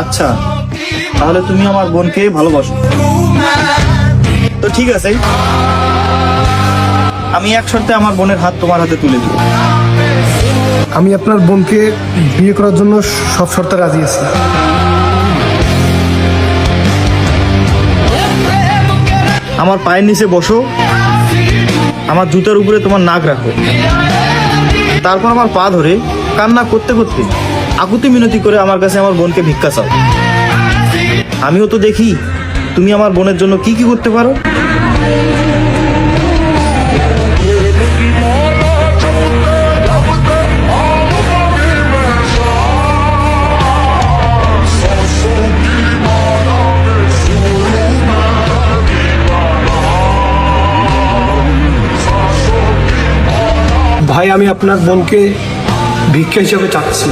আচ্ছা তাহলে তুমি আমার বোনকে ভালোবাসো। তো ঠিক আছে আমি এক শর্তে আমার বোনের হাত তোমার হাতে তুলে দেবো। আমি আপনার বোনকে বিয়ে করার জন্য সব শর্তে রাজি আছি। আমার পায়ের নিচে বসো আমার জুতার উপরে তোমার নাক রাখো। তারপর আমার পা ধরে কান্না করতে করতে আকুতি মিনতি করে আমার কাছে আমার বোনকে ভিক্ষা চাও। আমিও তো দেখি, তুমি আমার বোনের জন্য কি কি করতে পারো? ভাই, আমি আপনার বোনকে ভিক্ষা হিসাবে চাচ্ছি।